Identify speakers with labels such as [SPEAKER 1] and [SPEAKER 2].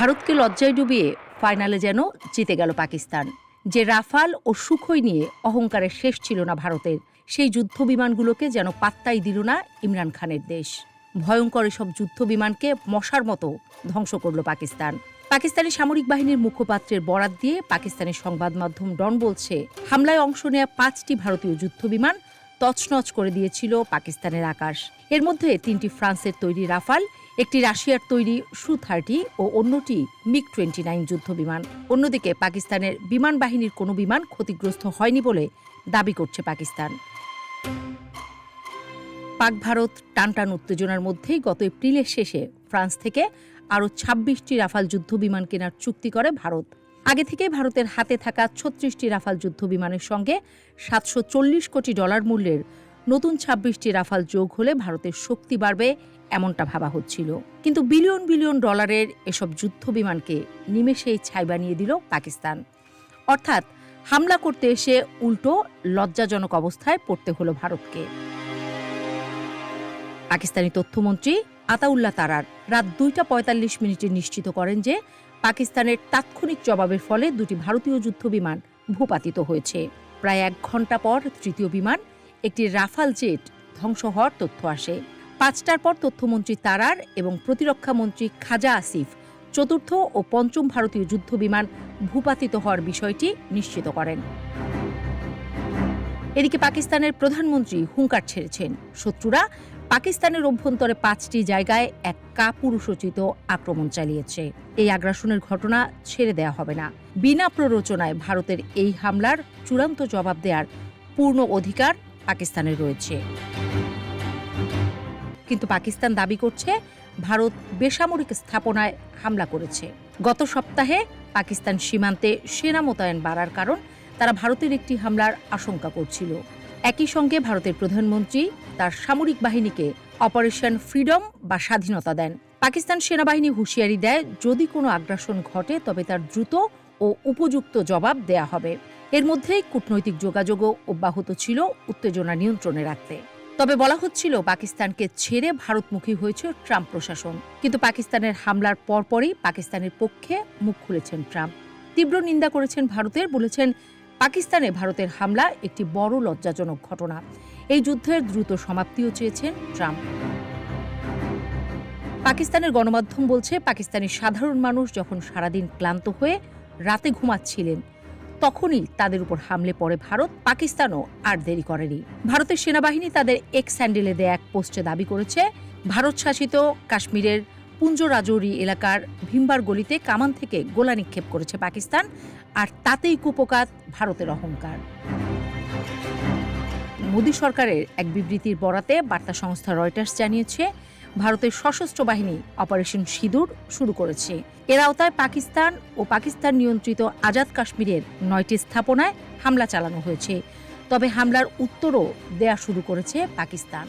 [SPEAKER 1] ভারতকে লজ্জায় ডুবিয়ে ফাইনালে যেন জিতে গেল পাকিস্তান। যে রাফাল ও সুখই নিয়ে অহংকারের শেষ ছিল না ভারতের, সেই যুদ্ধ বিমানগুলোকে যেন পাত্তাই দিল না ইমরান খানের দেশ। ভয়ঙ্কর এসব যুদ্ধ বিমানকে মশার মতো ধ্বংস করল পাকিস্তান। পাকিস্তানি সামরিক বাহিনীর মুখপাত্রের বরাত দিয়ে পাকিস্তানের সংবাদ মাধ্যম ডন বলছে, হামলায় অংশ নেওয়া পাঁচটি ভারতীয় যুদ্ধ বিমান তছনছ করে দিয়েছিল পাকিস্তানের আকাশ। এর মধ্যে তিনটি ফ্রান্সের তৈরি রাফাল, একটি রাশিয়ার তৈরি সু থার্টি ও অন্যটি মিগ টোয়েন্টি নাইন যুদ্ধ বিমান অন্যদিকে পাকিস্তানের বিমান বাহিনীর কোনো বিমান ক্ষতিগ্রস্ত হয়নি বলে দাবি করছে পাকিস্তান। পাক ভারত টানটান উত্তেজনার মধ্যেই গত এপ্রিলের শেষে ফ্রান্স থেকে আরও ছাব্বিশটি রাফাল যুদ্ধ বিমান কেনার চুক্তি করে ভারত। আগে থেকে ভারতের হাতে থাকা ছত্রিশটি রাফাল যুদ্ধ বিমানের সঙ্গে সাতশো চল্লিশ কোটি ডলার মূল্যের নতুন ছাব্বিশটি রাফাল যোগ হলে ভারতের শক্তি বাড়বে এমনটা ভাবা হচ্ছিল। কিন্তু বিলিয়ন বিলিয়ন ডলারের এসব যুদ্ধ বিমানকে নিমেষেই ছাই বানিয়ে দিল পাকিস্তান। অর্থাৎ হামলা করতে এসে উল্টো লজ্জাজনক অবস্থায় পড়তে হলো ভারতকে। পাকিস্তানি তথ্যমন্ত্রী আতাউল্লাহ তারার রাত দুইটা পঁয়তাল্লিশ মিনিটে নিশ্চিত করেন যে পাকিস্তানের তাৎক্ষণিক জবাবের ফলে দুটি ভারতীয় যুদ্ধ বিমান ভূপাতিত হয়েছে। প্রায় এক ঘণ্টা পর তৃতীয় বিমান, একটি রাফাল জেট, ধ্বংস হওয়ার তথ্য আসে। পাঁচটার পর তথ্যমন্ত্রী তারার এবং প্রতিরক্ষা মন্ত্রী খাজা আসিফ চতুর্থ ও পঞ্চম ভারতীয় যুদ্ধ বিমান ভূপাতিত হওয়ার বিষয়টি নিশ্চিত করেন। এদিকে পাকিস্তানের প্রধানমন্ত্রী হুঙ্কার ছেড়েছেন। শত্রুরা পাকিস্তানের অভ্যন্তরে পাঁচটি জায়গায় এক কাপুরুষোচিত আক্রমণ চালিয়েছে। এই আগ্রাসনের ঘটনা ছেড়ে দেয়া হবে না। বিনা প্ররোচনায় ভারতের এই হামলার চূড়ান্ত জবাব দেওয়ার পূর্ণ অধিকার পাকিস্তানের রয়েছে। কিন্তু পাকিস্তান দাবি করছে, ভারত বেসামরিক স্থাপনায় হামলা করেছে। গত সপ্তাহে পাকিস্তান সীমান্তে সেনা মোতায়েন বাড়ার কারণ তারা ভারতের একটি হামলার আশঙ্কা করছিল। একই সঙ্গে ভারতের প্রধানমন্ত্রী তার সামরিক বাহিনীকে অপারেশন ফ্রিডম বা স্বাধীনতা দেন। পাকিস্তান সেনাবাহিনী হুঁশিয়ারি দেয়, যদি কোনো আগ্রাসন ঘটে, তবে তার দ্রুত ও উপযুক্ত জবাব দেয়া হবে। এর মধ্যেই কূটনৈতিক যোগাযোগও অব্যাহত ছিল উত্তেজনা নিয়ন্ত্রণে রাখতে। তবে বলা হচ্ছিল, পাকিস্তানকে ছেড়ে ভারতমুখী হয়েছে ট্রাম্প প্রশাসন। কিন্তু পাকিস্তানের হামলার পরপরই পাকিস্তানের পক্ষে মুখ খুলেছেন ট্রাম্প। তীব্র নিন্দা করেছেন ভারতের, বলেছেন পাকিস্তানে ভারতের হামলা একটি বড় লজ্জাজনক ঘটনা। এই যুদ্ধের দ্রুত সমাপ্তিও চেয়েছেন ট্রাম্প। পাকিস্তানের গণমাধ্যম বলছে পাকিস্তানের সাধারণ মানুষ যখন সারাদিন ক্লান্ত হয়ে রাতে ঘুমাচ্ছিলেন, তখনই তাদের উপর হামলে পড়ে ভারত, পাকিস্তানও আর দেরি করেনি। ভারতের সেনাবাহিনী তাদের এক্স স্যান্ডেলে দেয়া এক পোস্টে দাবি করেছে, ভারত শাসিত কাশ্মীরের পুঞ্জ রাজৌরি এলাকার ভিম্বার গলিতে কামান থেকে গোলা নিক্ষেপ করেছে পাকিস্তান, আর তাতেই কুপকাত ভারতের অহংকার। মোদী সরকারের এক বিবৃতির বরাতে বার্তা সংস্থা রয়টার্স জানিয়েছে, ভারতের সশস্ত্র বাহিনী অপারেশন সিঁদুর শুরু করেছে। এর আওতায় পাকিস্তান ও পাকিস্তান নিয়ন্ত্রিত আজাদ কাশ্মীরের নয়টি স্থাপনায় হামলা চালানো হয়েছে। তবে হামলার উত্তরও দেয়া শুরু করেছে পাকিস্তান।